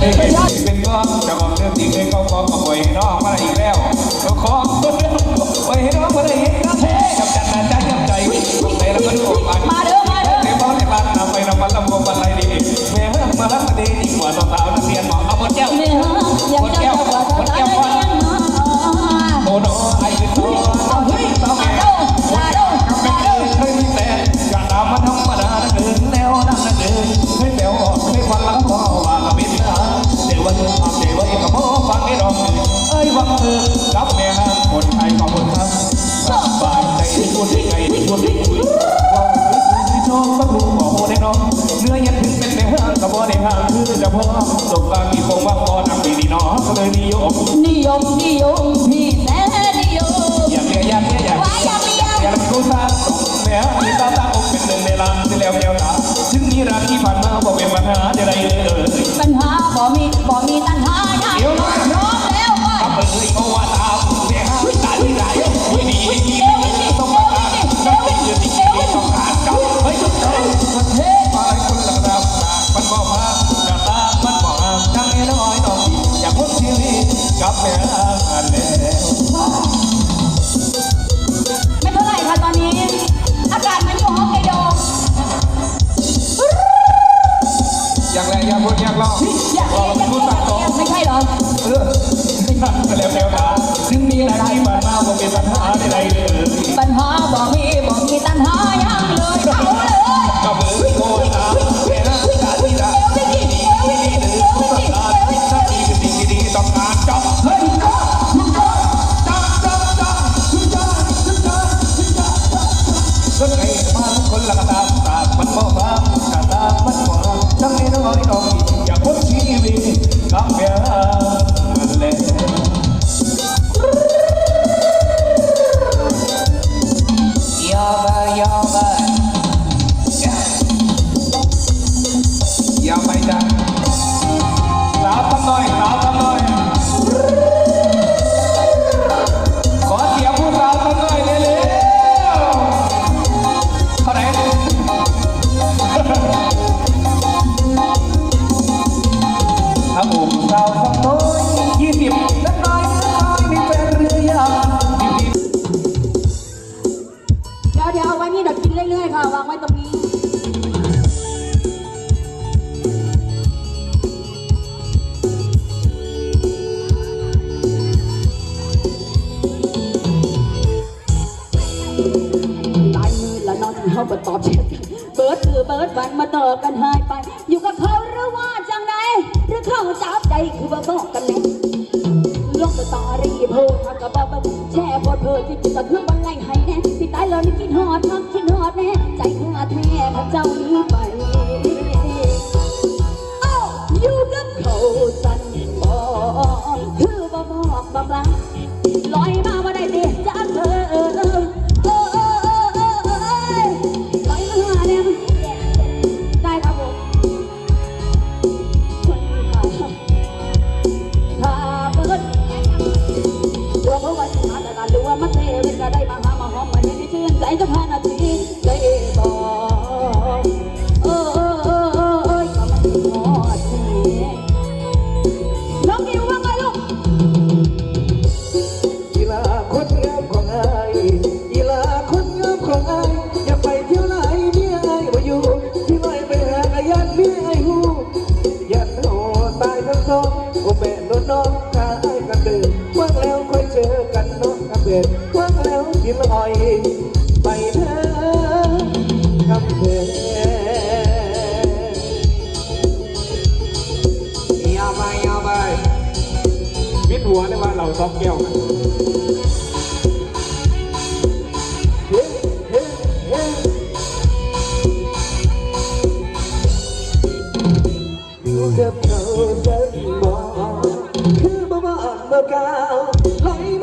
เป็นว่าจะบอกเรื่องจริงให้เขาฟ้องมาป่วยนอก เสร็แล้วแววตาถึงนี้รักที่ผ่านมาบอกเป็นปัญหาใดๆเลยเอ่ยปัญหาบ่มีบ่มีตัณหาใดเดี๋ยวนะพร้อมแล้วว่าครับเอ่ยเพราะว่าตาแม่ห้าตาที่ไหนไม่ดีไม่ดีต้องมาตาต้องเป็นเดือนที่ดีต้องขาดกับเฮ้ยเฮ้ยประเทศมาหลายคนหลับตามันบ่พากระตามันบ่ห้ามทั้งนี้น้อยต้องอยากพ้นชีวิตกับแม่ เปล่าอยากเนอากเไม่ใช่หรอเออแล้วแล้วนจึงมีอะไรบ้างมาบ่เป็นปัญหาใดๆเลยปัญหาบ่มีบ่มีตัณหายังเลยเอาเลยกับมือโคตรนะแค่นั้นการที่ละดีดีดีดีดีต้องการถ้าดีดีดีต้องการจบเฮ้ยจบจบจบจบจบจบจบจบจบจบคนไงมาคนละกระตามตามันบ่ฟังกระตามันบ่ฟังจังไงน้อยน้อง I'm โอแม่นน้องกาไอ้กันตื่นว่างแล้วค่อยเจอกันน้องกระเบิดว่างแล้วกินอ่อย ไปเถอะกัะเบิดยาวไปยาวไปมิดหัวได้ว่าเราซ้อมแก้วน บ่กาไหล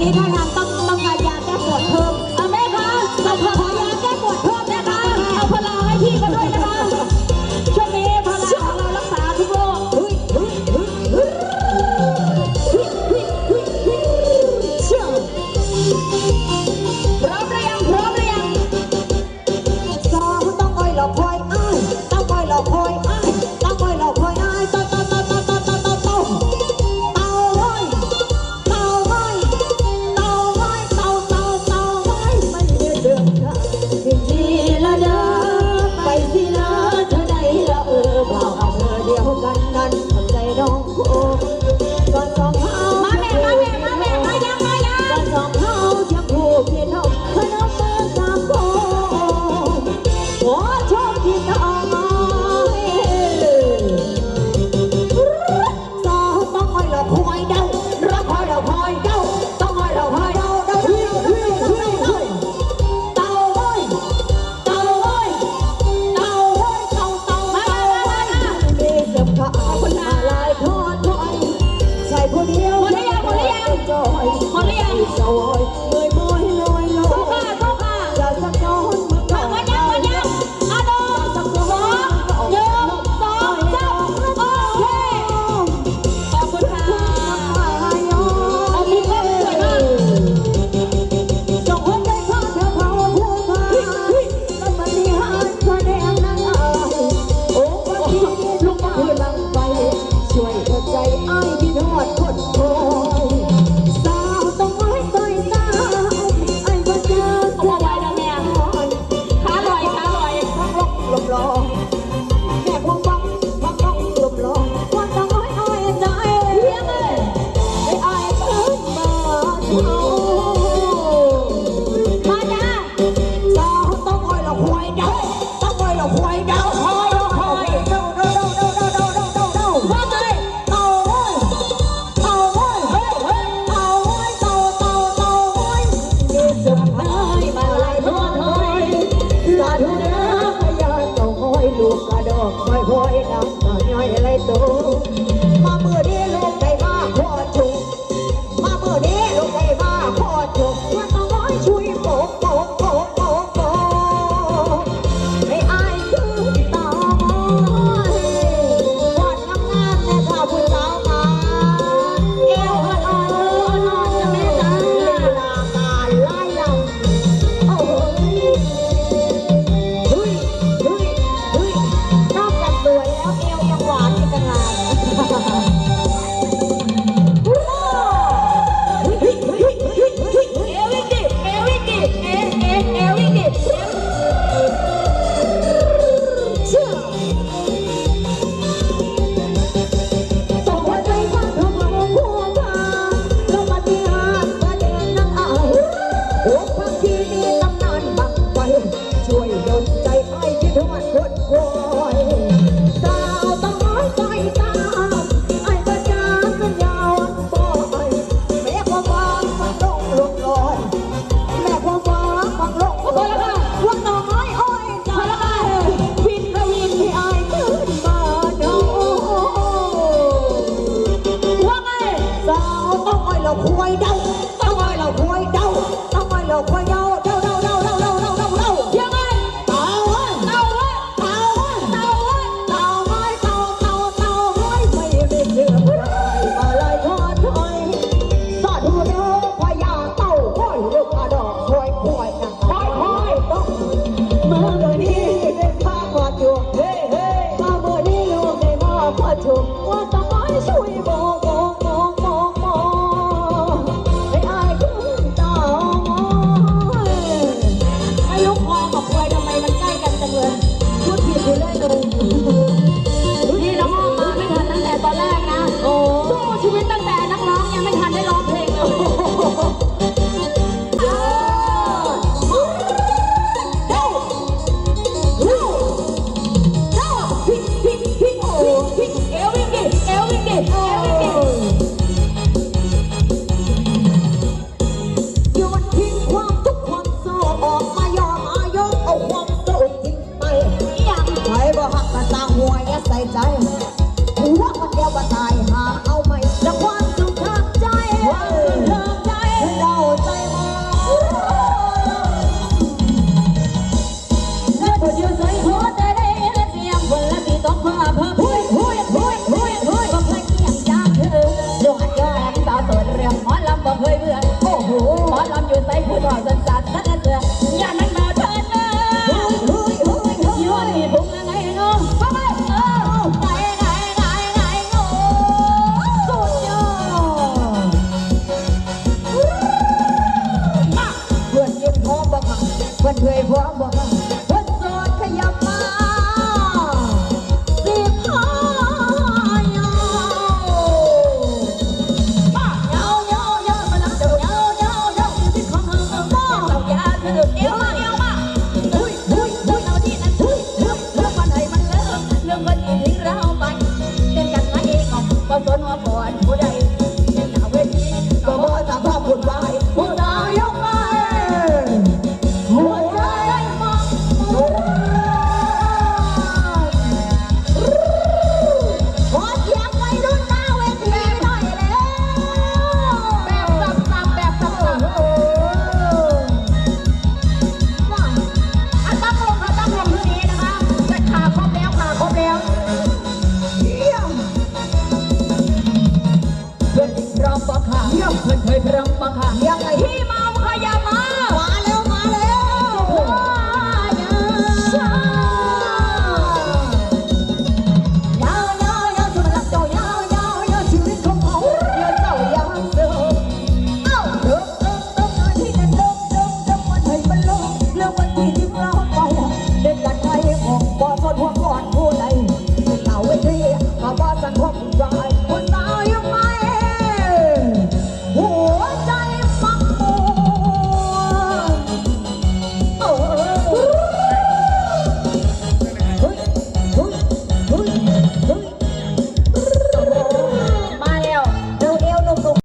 นนี้ถ้าทาง